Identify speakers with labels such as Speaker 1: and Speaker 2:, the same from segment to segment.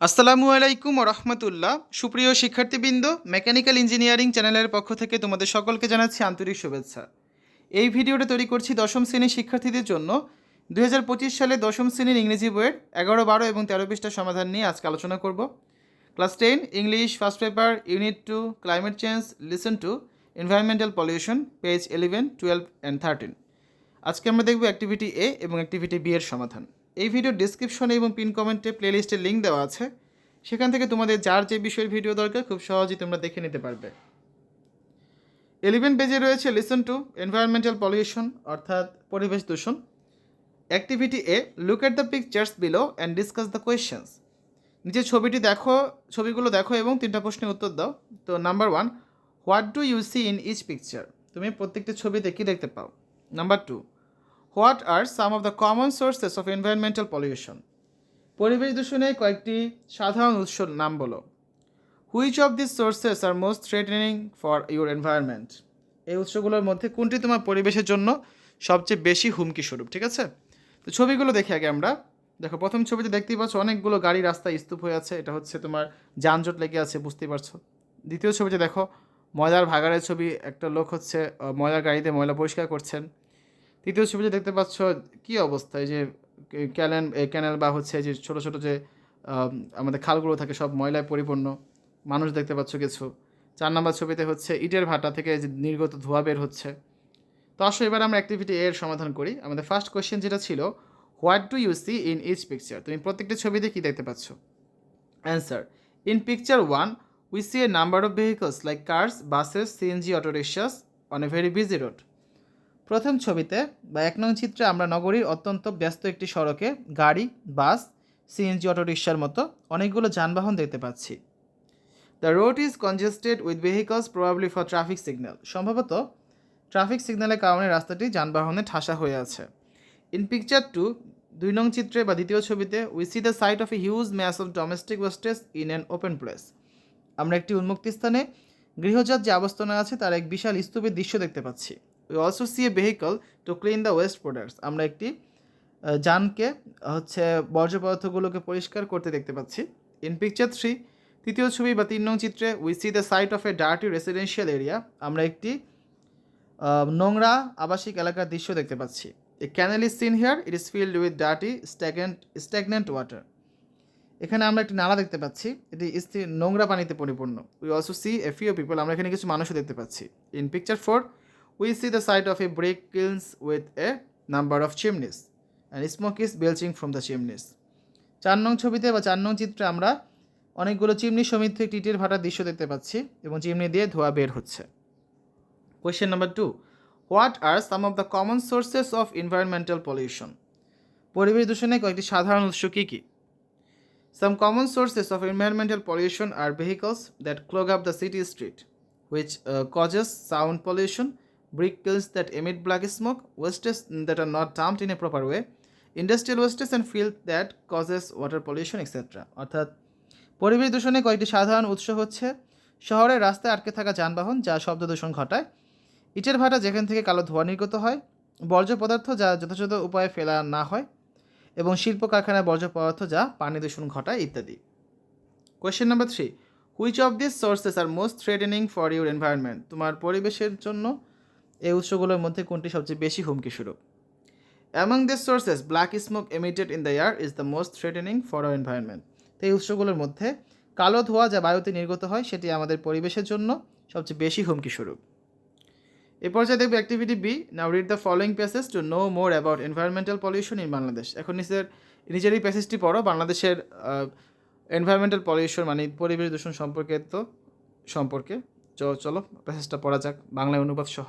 Speaker 1: আসসালামু আলাইকুম রহমতুল্লাহ। সুপ্রিয় শিক্ষার্থীবৃন্দ, মেকানিক্যাল ইঞ্জিনিয়ারিং চ্যানেলের পক্ষ থেকে তোমাদের সকলকে জানাচ্ছি আন্তরিক শুভেচ্ছা। এই ভিডিওটা তৈরি করছি দশম শ্রেণির শিক্ষার্থীদের জন্য। দু হাজার পঁচিশ সালে দশম শ্রেণির ইংরেজি বইয়ের এগারো, বারো এবং তেরো পৃষ্ঠার সমাধান নিয়ে আজকে আলোচনা করব। Class ten, English, first paper, unit two, climate change, listen to, environmental pollution, page eleven, twelve and thirteen. আজকে আমরা দেখব অ্যাক্টিভিটি এ এবং অ্যাক্টিভিটি বি এর সমাধান। এই ভিডিওর ডিসক্রিপশনে এবং পিন কমেন্টে প্লেলিস্টের লিঙ্ক দেওয়া আছে। সেখান থেকে তোমাদের যার যে বিষয়ের ভিডিও দরকার, খুব সহজেই তোমরা দেখে নিতে পারবে। এলিভেন পেজে রয়েছে লিসন টু এনভায়রনমেন্টাল পলিউশন অর্থাৎ পরিবেশ দূষণ। Activity A look at the pictures below and discuss the questions নিচে ছবিটি দেখো, ছবিগুলো দেখো এবং তিনটা প্রশ্নের উত্তর দাও। তো number one what do you see in each picture তুমি প্রত্যেকটি ছবিতে কী দেখতে পাও। Number two what are some of the common sources of environmental pollution? পরিবেশ দূষণের কয়েকটি সাধারণ উৎস নাম বলো। Which of this sources are most threatening for your environment এই উৎসগুলোর মধ্যে কোনটি তোমার পরিবেশের জন্য সবচেয়ে বেশি হুমকি স্বরূপ, ঠিক আছে? তো ছবিগুলো দেখি আগে আমরা। দেখো, প্রথম ছবিতে দেখতেই পাচ্ছ অনেকগুলো গাড়ি রাস্তায় স্তূপ হয়ে আছে। এটা হচ্ছে তোমার যানজট লেগে আছে, বুঝতেই পারছ। দ্বিতীয় ছবিতে দেখো, ময়লার ভাগাড়ের ছবি, একটা লোক হচ্ছে ময়লার গাড়িতে ময়লা পরিষ্কার করছেন। তৃতীয় ছবিতে দেখতে পাচ্ছ কি অবস্থা? এই যে ক্যানেল ক্যানেল বা হচ্ছে যে ছোট ছোট যে আমাদের খালগুলো থাকে সব ময়লায় পরিপূর্ণ। মানুষ দেখতে পাচ্ছ কিছু। চার নম্বর ছবিতে হচ্ছে ইটের ভাটা থেকে যে নির্গত ধোঁয়া বের হচ্ছে। তো আসো, এবার আমরা অ্যাক্টিভিটি এর সমাধান করি। আমাদের ফার্স্ট কোয়েশ্চেন যেটা ছিল what do you see in each picture তুমি প্রত্যেকটা ছবিতে কী দেখতে পাচ্ছ? Answer in picture one we see a number of vehicles like cars buses CNG auto rickshaws on a very busy road প্রথম ছবিতে বা এক নং চিত্রে আমরা নগরীর অত্যন্ত ব্যস্ত একটি সড়কে গাড়ি, বাস সিএনজি অটোরিকশার মতো অনেকগুলো যানবাহন দেখতে পাচ্ছি। The road is congested with vehicles probably for traffic signal সম্ভবত ট্রাফিক সিগন্যালের কারণে রাস্তাটি যানবাহনে ঠাসা হয়ে আছে। ইন পিকচার টু দুই নং চিত্রে বা দ্বিতীয় ছবিতে we see the sight of a huge mass of domestic wastage in an open place আমরা একটি উন্মুক্ত স্থানে গৃহজাত যে আবর্জনা আছে, তার এক বিশাল স্তূপের দৃশ্য দেখতে পাচ্ছি। We also see a vehicle to clean the waste products আমরা একটি যানকে হচ্ছে বর্জ্য পদার্থগুলোকে পরিষ্কার করতে দেখতে পাচ্ছি। ইন পিকচার থ্রি তৃতীয় ছবি বা তিন নং চিত্রে we see the sight of a dirty residential area আমরা একটি নোংরা আবাসিক এলাকার দৃশ্য দেখতে পাচ্ছি। A canal is seen here it is filled with dirty stagnant stagnant water এখানে আমরা একটি নালা দেখতে পাচ্ছি। এটি স্থির নোংরা পানিতে পরিপূর্ণ। We also see a few people আমরা এখানে কিছু মানুষও দেখতে পাচ্ছি। In picture four we see the sight of a brick kilns with a number of chimneys and smoke is belching from the chimneys চার নং ছবিতে বা চার নং চিত্রে আমরা অনেকগুলো চিমনি সমিতি একটি ইটের ভাটার দৃশ্য দেখতে পাচ্ছি এবং চিমনি দিয়ে ধোঁয়া বের হচ্ছে। Question number two what are some of the common sources of environmental pollution পরিবেশ দূষণের কয়েকটি সাধারণ উৎস কী কী? Common sources of environmental pollution are vehicles that clog up the city street, which uh, causes sound pollution, brick kilns that emit black smoke, wastes that are not dumped in a proper way, industrial wastes and filth that causes water pollution etc. অর্থাৎ পরিবেশ দূষণের কয়েকটি সাধারণ উৎস হচ্ছে শহরের রাস্তায় আটকে থাকা যানবাহন যা শব্দ দূষণ ঘটায়। ইটের ভাটা যেখান থেকে কালো ধোঁয়া নির্গত হয় বর্জ্য পদার্থ যা যথাযথ উপায়ে ফেলা না হয় এবং শিল্প কারখানার বর্জ্য পদার্থ যা পানি দূষণ ঘটায় ইত্যাদি। Question number three which of this sources are most threatening for your environment তোমার পরিবেশের জন্য এই উৎসগুলোর মধ্যে কোনটি সবচেয়ে বেশি হুমকি স্বরূপ? Among this sources black smoke emitted in the air is the most threatening for our environment তো এই উৎসগুলোর মধ্যে কালো ধোঁয়া যা বায়ুতে নির্গত হয়, সেটি আমাদের পরিবেশের জন্য সবচেয়ে বেশি হুমকি স্বরূপ। এ পর্যায়ে দেখবে activity B now read the following passage to know more about environmental pollution in Bangladesh এখন নিজের নিজের এই প্যাসেজটি পড়ো। বাংলাদেশের এনভায়রনমেন্টাল পলিউশন মানে পরিবেশ দূষণ সম্পর্কে। তো সম্পর্কে চলো প্যাসেজটা পড়া যাক। বাংলায় অনুবাদ সহ।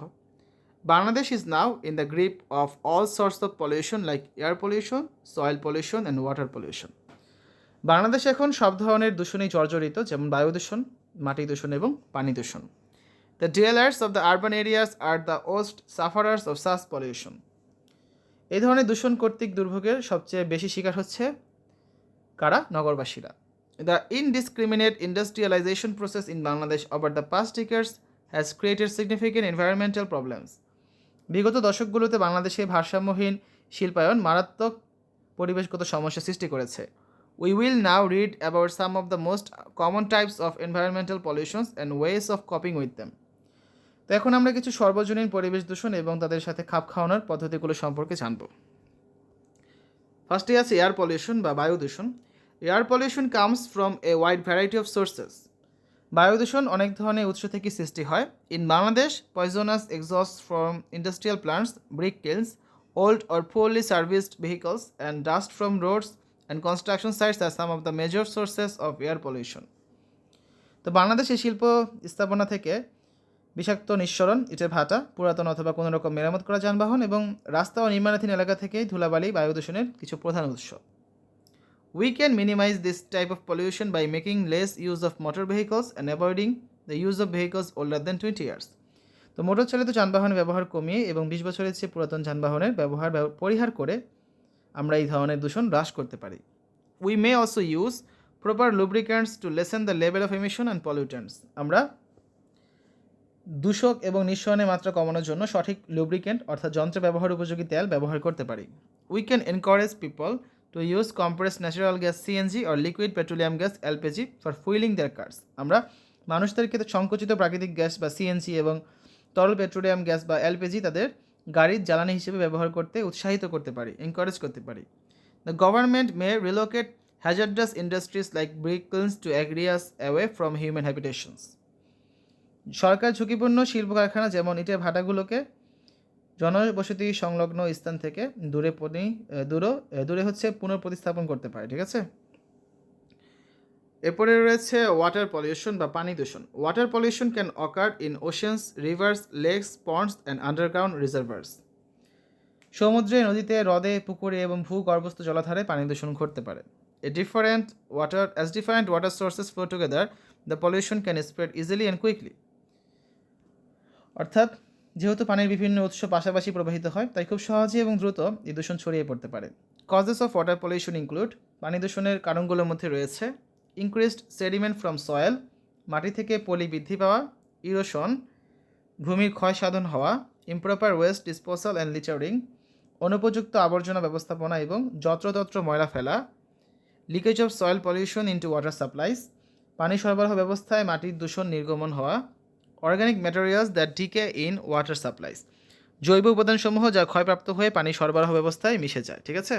Speaker 1: Bangladesh is now in the grip of all source of pollution like air pollution soil pollution and water pollution Bangladesh এখন সব ধরনের দূষণেই জর্জরিত, যেমন বায়ু দূষণ, মাটি দূষণ এবং পানি দূষণ। The dwellers of the urban areas are the worst sufferers of such pollution. এই ধরনের দূষণ কর্তৃক দুর্ভোগের সবচেয়ে বেশি শিকার হচ্ছে কারা? নগরবাসীরা। The indiscriminate industrialization process in Bangladesh over the past years has created significant environmental problems বিগত দশকগুলোতে বাংলাদেশে ভারসাম্যহীন শিল্পায়ন মারাত্মক পরিবেশগত সমস্যা সৃষ্টি করেছে। We will now read about some of the most common types of environmental pollutions and ways of coping with them. তো এখন আমরা কিছু সর্বজনীন পরিবেশ দূষণ এবং তাদের সাথে খাপ খাওয়ানোর পদ্ধতিগুলো সম্পর্কে জানব। ফার্স্টে আছে এয়ার পলিউশন বা বায়ু দূষণ। Air pollution comes from a wide variety of sources বায়ু দূষণ অনেক ধরনের উৎস থেকে সৃষ্টি হয়। In Bangladesh poisonous exhaust from industrial plants brick kilns old or poorly serviced vehicles, and dust from roads and construction sites are some of the major sources of air pollution. তো বাংলাদেশে শিল্প স্থাপনা থেকে বিষাক্ত নিঃসরণ, ইটের ভাটা, পুরাতন অথবা কোনো রকম মেরামত করা যানবাহন এবং রাস্তা ও নির্মাণাধীন এলাকা থেকেই ধুলাবালি বায়ু দূষণের কিছু প্রধান উৎস। We can minimize this type of pollution by making less use of motor vehicles and avoiding the use of vehicles older than 20 years. তো মোটর চালিত যানবাহন ব্যবহার কমিয়ে এবং বিশ বছরের চেয়ে পুরাতন যানবাহনের ব্যবহার ব্যব- পরিহার করে আমরা এই ধরনের দূষণ হ্রাস করতে পারি। We may also use proper lubricants to lessen the level of emission and pollutants আমরা দূষক এবং নিঃসরণের মাত্রা কমানোর জন্য সঠিক লুব্রিকেন্ট অর্থাৎ যন্ত্র ব্যবহার উপযোগী তেল ব্যবহার করতে পারি। We can encourage people to use compress natural gas CNG or liquid petroleum gas LPG for fuelling their cars আমরা মানুষদেরকে সংকুচিত প্রাকৃতিক গ্যাস বা সিএনজি এবং তরল পেট্রোলিয়াম গ্যাস বা এলপিজি তাদের গাড়ির জ্বালানি হিসেবে ব্যবহার করতে উৎসাহিত করতে পারি এনকারেজ করতে পারি। The government may relocate hazardous industries like brick kilns to areas away from human habitations সরকার ঝুঁকিপূর্ণ শিল্প কারখানা যেমন ইটের ভাটাগুলোকে জনবসতি সংলগ্ন স্থান থেকে দূরে পনি দূরে দূরে হচ্ছে পুনঃপ্রতিস্থাপন করতে পারে, ঠিক আছে? এরপরে রয়েছে ওয়াটার পলিউশন বা পানি দূষণ। Water pollution can occur in oceans rivers lakes ponds and underground reservoirs সমুদ্রে, নদীতে, হ্রদে, পুকুরে এবং ভূগর্ভস্থ জলাধারে পানি দূষণ ঘটতে পারে। A different water as different water sources flow together the pollution can spread easily and quickly অর্থাৎ যেহেতু পানির বিভিন্ন উৎস পাশাপাশি প্রবাহিত হয়, তাই খুব সহজে এবং দ্রুত এই দূষণ ছড়িয়ে পড়তে পারে। Causes of water pollution include পানি দূষণের কারণগুলোর মধ্যে রয়েছে ইনক্রিজড সেডিমেন্ট ফ্রম সয়েল মাটি থেকে পলি বৃদ্ধি পাওয়া ইরোশন ভূমির ক্ষয় সাধন হওয়া improper waste disposal and leaching অনুপযুক্ত আবর্জনা ব্যবস্থাপনা এবং যত্রতত্র ময়লা ফেলা leakage of soil pollution into water supplies পানি সরবরাহ ব্যবস্থায় মাটির দূষণ নির্গমন হওয়া organic materials that decay in water supplies. জৈব উপাদানসমূহ যা ক্ষয়প্রাপ্ত হয়ে পানি সরবরাহ ব্যবস্থায় মিশে যায়, ঠিক আছে?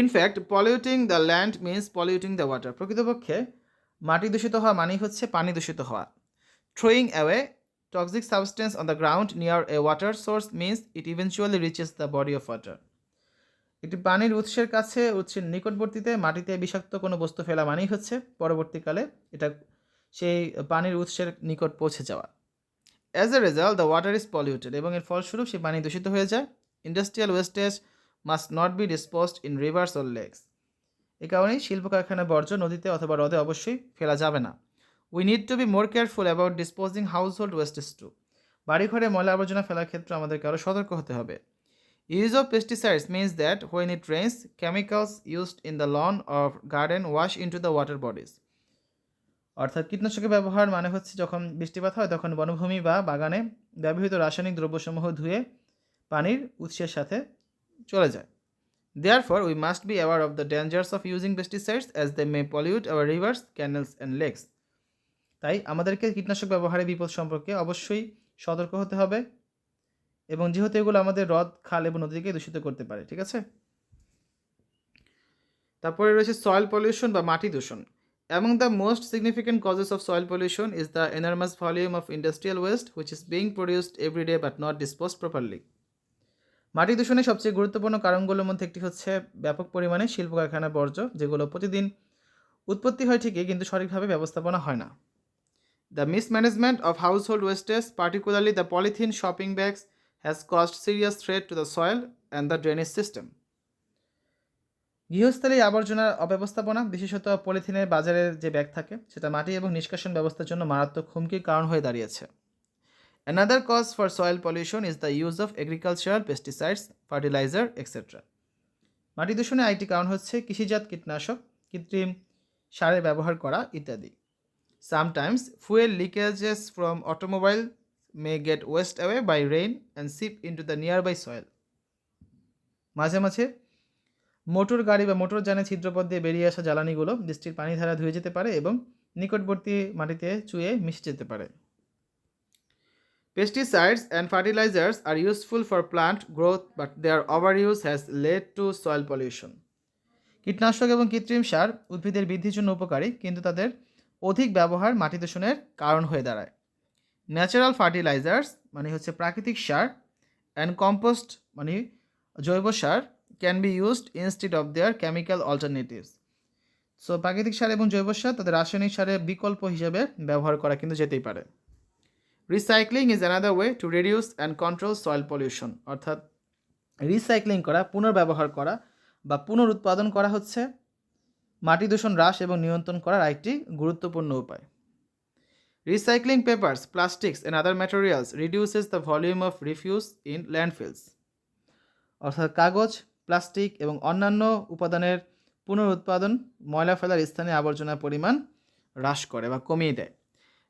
Speaker 1: In fact polluting the land means polluting the water প্রকৃতপক্ষে, মাটি দূষিত হওয়া মানেই হচ্ছে পানি দূষিত হওয়া। Throwing away toxic substance on the ground near a water source means it eventually reaches the body of water একটি পানির উৎসের কাছে, উৎসের নিকটবর্তীতে মাটিতে বিষাক্ত কোনো বস্তু ফেলা মানেই হচ্ছে, পরবর্তীকালে এটা সেই পানির উৎসের নিকট পৌঁছে যাওয়া। As a result the water is polluted এবং এর ফলস্বরূপ সেই পানি দূষিত হয়ে যায়। Industrial wastage must not be disposed in rivers or lakes এ কারণেই শিল্প কারখানা বর্জ্য নদীতে অথবা হ্রদে অবশ্যই ফেলা যাবে না। We need to be more careful about disposing household wastage too বাড়িঘরে ময়লা আবর্জনা ফেলার ক্ষেত্রে আমাদেরকে আরও সতর্ক হতে হবে। Use of pesticides means that when it rains chemicals used in the lawn of garden wash into the water bodies অর্থাৎ কীটনাশকের ব্যবহার মানে হচ্ছে যখন বৃষ্টিপাত হয় তখন বনভূমি বা বাগানে ব্যবহৃত রাসায়নিক দ্রব্যসমূহ ধুয়ে পানির উৎসের সাথে চলে যায়। Therefore we must be aware of the dangers of using pesticides as they may pollute our rivers canals and lakes তাই আমাদেরকে কীটনাশক ব্যবহারের বিপদ সম্পর্কে অবশ্যই সতর্ক হতে হবে এবং যেহেতু এগুলো আমাদের হ্রদ, খাল এবং নদীকে দূষিত করতে পারে, ঠিক আছে? তারপরে রয়েছে সয়েল পলিউশন বা মাটি দূষণ। Among the most significant causes of soil pollution is the enormous volume of industrial waste, which is being produced every day but not disposed properly. মাটি দূষণের সবচেয়ে গুরুত্বপূর্ণ কারণগুলোর মধ্যে একটি হচ্ছে ব্যাপক পরিমাণে শিল্প কারখানার বর্জ্য, যেগুলো প্রতিদিন উৎপত্তি হয় ঠিকই, কিন্তু সঠিকভাবে ব্যবস্থাপনা হয় না the mismanagement of household wastage particularly the polythene shopping bags has caused serious threat to the soil and the drainage system গৃহস্থলী আবর্জনার অব্যবস্থাপনা, বিশেষত পলিথিনের বাজারের যে ব্যাগ থাকে, সেটা মাটি এবং নিষ্কাশন ব্যবস্থার জন্য মারাত্মক হুমকির কারণ হয়ে দাঁড়িয়েছে। Another cause for soil pollution is the use of agricultural pesticides fertiliser etcetera মাটি দূষণের আরেকটি কারণ হচ্ছে কৃষিজাত কীটনাশক, কৃত্রিম সারের ব্যবহার করা ইত্যাদি। Sometimes fuel leakages from automobile may get washed away by rain and seep into the nearby soil মাঝে মাঝে মোটর গাড়ি বা মোটর যানে ছিদ্রপথ দিয়ে বেরিয়ে আসা জ্বালানিগুলো বৃষ্টির পানি ধারা ধুয়ে যেতে পারে এবং নিকটবর্তী মাটিতে চুয়ে মিশে যেতে পারে Pesticides and fertilizers are useful for plant growth, but their overuse has led to soil pollution. কীটনাশক এবং কৃত্রিম সার উদ্ভিদের বৃদ্ধির জন্য উপকারী কিন্তু তাদের অধিক ব্যবহার মাটি দূষণের কারণ হয়ে দাঁড়ায় ন্যাচারাল ফার্টিলাইজার্স মানে হচ্ছে প্রাকৃতিক সার অ্যান্ড কম্পোস্ট মানে জৈব সার can be used instead of their chemical alternatives so প্রাকৃতিক সার এবং জৈব সার তাদের রাসায়নিক সারের বিকল্প হিসেবে ব্যবহার করা কিন্তু যেতেই পারে। Recycling is another way to reduce and control soil pollution অর্থাৎ রিসাইক্লিং করা, পুনর্ব্যবহার করা বা পুনরুৎপাদন করা হচ্ছে মাটি দূষণ হ্রাস এবং নিয়ন্ত্রণ করার একটি গুরুত্বপূর্ণ উপায়। Recycling papers plastics and other materials reduces the volume of refuse in landfills অর্থাৎ কাগজ প্লাস্টিক এবং অন্যান্য উপাদানের পুনরুৎপাদন ময়লা ফেলার স্থানে আবর্জনার পরিমাণ হ্রাস করে বা কমিয়ে দেয়।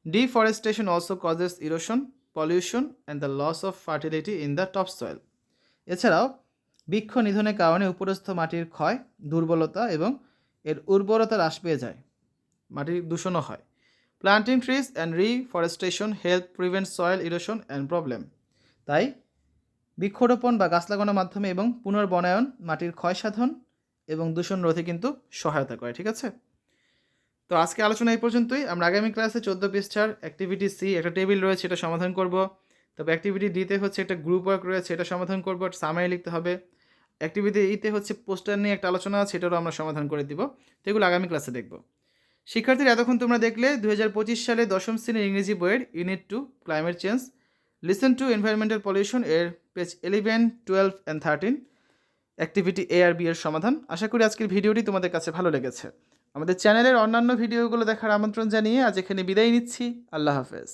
Speaker 1: Deforestation also causes erosion pollution and the loss of fertility in the topsoil এছাড়াও, বৃক্ষ নিধনের কারণে উপরস্থ মাটির ক্ষয়, দুর্বলতা এবং এর উর্বরতা হ্রাস পেয়ে যায়। মাটির দূষণও হয়। Planting trees and reforestation help prevent soil erosion and problem তাই বৃক্ষরোপণ বা গাছ লাগানোর মাধ্যমে এবং পুনর্বনায়ন মাটির ক্ষয় সাধন এবং দূষণ রোধে কিন্তু সহায়তা করে, ঠিক আছে? তো আজকে আলোচনা এই পর্যন্তই। আমরা আগামী ক্লাসে চোদ্দ পৃষ্ঠার অ্যাক্টিভিটি সি একটা টেবিল রয়েছে, এটা সমাধান করব। তবে অ্যাক্টিভিটি ডিতে হচ্ছে একটা গ্রুপ ওয়ার্ক রয়েছে, এটা সমাধান করব সামারি লিখতে হবে। অ্যাক্টিভিটি ইতে হচ্ছে পোস্টার নিয়ে একটা আলোচনা আছে সেটারও আমরা সমাধান করে দিব। তো এগুলো আগামী ক্লাসে দেখব। শিক্ষার্থীরা, এতক্ষণ তোমরা দেখলে দু হাজার পঁচিশ সালে দশম শ্রেণির ইংরেজি বইয়ের unit two climate change listen to environmental pollution এর page eleven twelve and thirteen activity A R B এর সমাধান। আশা করি আজকের ভিডিওটি তোমাদের কাছে ভালো লেগেছে। আমাদের চ্যানেলের অন্যান্য ভিডিওগুলো দেখার আমন্ত্রণ জানিয়ে আজ এখানে বিদায় নিচ্ছি। আল্লাহ হাফেজ।